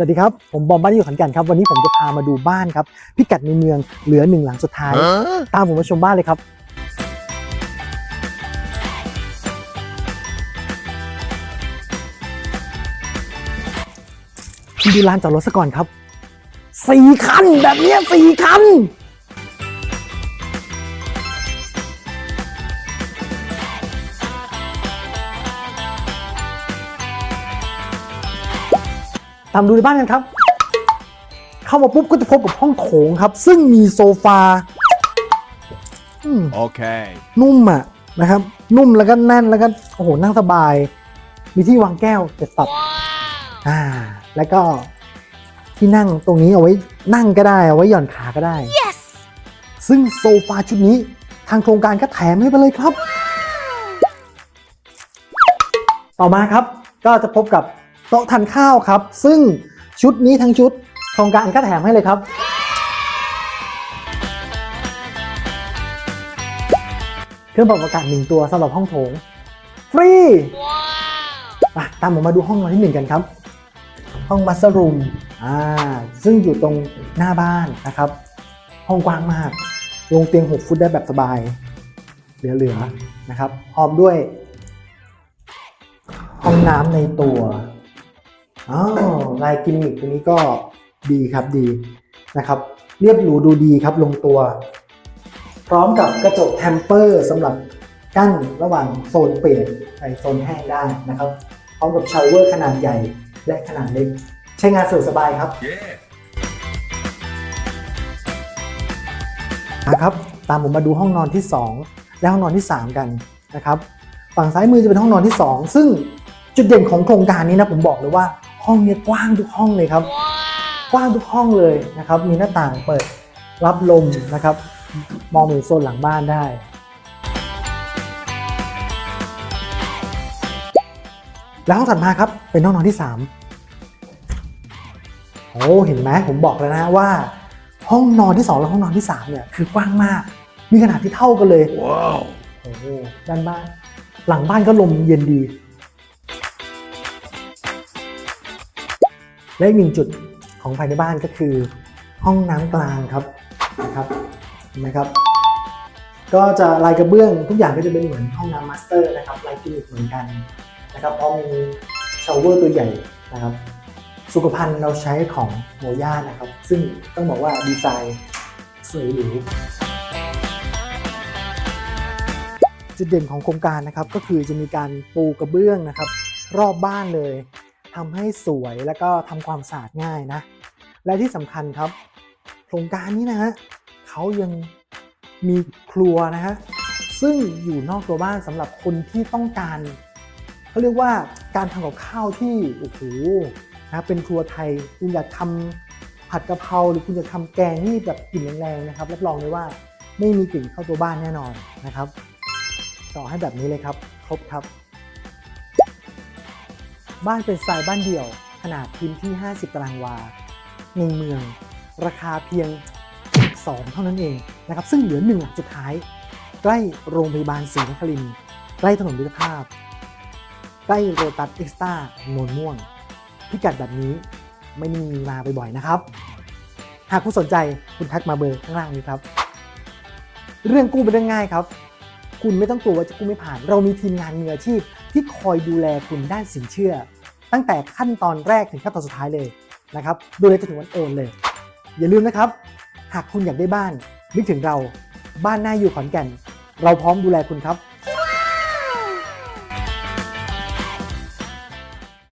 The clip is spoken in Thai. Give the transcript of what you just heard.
สวัสดีครับ ผมบอมบ้านที่อยู่ขอนแก่นครับ วันนี้ผมจะพามาดูบ้านครับ พิกัดในเมืองเหลือหนึ่งหลังสุดท้าย ตามผมมาชมบ้านเลยครับดูลานจอดรถซะก่อนครับสี่คันแบบเนี้ยสี่คัน ตามดูในบ้านกันครับ เข้ามาปุ๊บก็จะพบกับห้องโถงครับ ซึ่งมีโซฟาอืม Okay. นุ่มอะนะครับ นุ่มแล้วก็แน่นแล้วก็โอ้โหนั่งสบาย มีที่วางแก้วเจ็ดตับอ่า แล้วก็ที่นั่งตรงนี้เอาไว้นั่งก็ได้เอาไว้หย่อนขาก็ได้ yes ซึ่งโซฟาชุดนี้ทางโครงการก็แถมให้ไปเลยครับ ต่อมาครับก็จะพบกับ โต๊ะทานข้าวครับ ซึ่งชุดนี้ทั้งชุดโครงการก็แถมให้เลยครับเครื่องปรับอากาศหนึ่งตัวสำหรับห้องโถง ฟรีอะตามผมมาดูห้องนอนที่หนึ่งกันครับ ห้องมัสรูมอ่าซึ่งอยู่ตรงหน้าบ้านนะครับ ห้องกว้างมากลงเตียง 6 ฟุตได้แบบสบาย เหลือๆนะครับพร้อมด้วย ห้องน้ำในตัว อ้าวลายกิมมิคตัวนี้ก็ดีครับดีนะครับ เรียบหรูดูดีครับลงตัว พร้อมกับกระจกแทมเปอร์สำหรับกั้นระหว่างโซนเปียกไปโซนแห้งได้นะครับ พร้อมกับชาวเวอร์ขนาดใหญ่และขนาดเล็ก ใช้งานสะดวกสบายครับ Yeah. นะครับตามผมมาดูห้องนอนที่ 2 และห้องนอนที่ 3 กันนะครับ ฝั่งซ้ายมือจะเป็นห้องนอนที่ 2 ซึ่งจุดเด่นของโครงการนี้นะผมบอกเลยว่า ห้องเนี้กว้างทุกห้องเลยครับ กว้างทุกห้องเลยนะครับ มีหน้าต่างเปิดรับลมนะครับ มองไปโซนหลังบ้านได้แล้วห้องถัดมาครับเป็นห้องนอนที่ 3 โอ้เห็นไหมผมบอกแล้วนะว่า ห้องนอนที่ 2 และห้องนอนที่ 3 เนี่ยคือกว้างมาก มีขนาดที่เท่ากันเลย Wow. โอ้โหด้านบ้านหลังบ้านก็ลมเย็นดี และอีกหนึ่งจุดของภายในบ้านก็คือ ห้องน้ำกลางครับนะครับเห็นไหมครับ ก็จะลายกระเบื้องทุกอย่างก็จะเป็นเหมือนห้องน้ำมาสเตอร์นะครับลายกิมมิคเหมือนกันนะครับพร้อมมีชาวเวอร์ตัวใหญ่นะครับ สุขภัณฑ์เราใช้ของโมย่านะครับ ซึ่งต้องบอกว่าดีไซน์สวยหรูจุดเด่นของโครงการนะครับก็คือจะมีการปูกระเบื้องนะครับ รอบบ้านเลย ทำให้สวยแล้วก็ทำความสะอาดง่ายนะ และที่สำคัญครับ โครงการนี้นะฮะเขายังมีครัวนะฮะซึ่งอยู่นอกตัวบ้านสำหรับคนที่ต้องการเขาเรียกว่าการทำกับข้าวที่โอ้โหนะเป็นครัวไทยคุณอยากทำผัดกะเพราหรือคุณอยากทำแกงที่แบบกลิ่นแรงๆนะครับรับรองเลยว่าไม่มีกลิ่นเข้าตัวบ้านแน่นอนนะครับ ต่อให้แบบนี้เลยครับ ครบครับ บ้านเป็นสไตล์บ้านเดี่ยว ขนาดพื้นที่ 50 ตารางวาในเมือง ราคาเพียง 2 เท่านั้นเองนะครับ ซึ่งเหลือหนึ่งหลังสุดท้าย ใกล้โรงพยาบาลศรีนครินทร์ใกล้ถนนมิตรภาพ ใกล้โรตัสเอ็กซ์ต้าโนนม่วง พิกัดแบบนี้ไม่มีมาบ่อยๆนะครับ หากคุณสนใจคุณทักมาเบอร์ข้างล่างนี้ครับ เรื่องกู้เป็นเรื่องง่ายครับ คุณไม่ต้องกลัวว่าจะกู้ไม่ผ่าน เรามีทีมงานมืออาชีพ ที่คอยดูแลคุณด้านสินเชื่อ ตั้งแต่ขั้นตอนแรกถึงขั้นตอนสุดท้ายเลยนะครับดูแลจนถึงวันโอนเลย อย่าลืมนะครับ หากคุณอยากได้บ้านนึกถึงเราบ้านหน้าอยู่ขอนแก่น เราพร้อมดูแลคุณครับ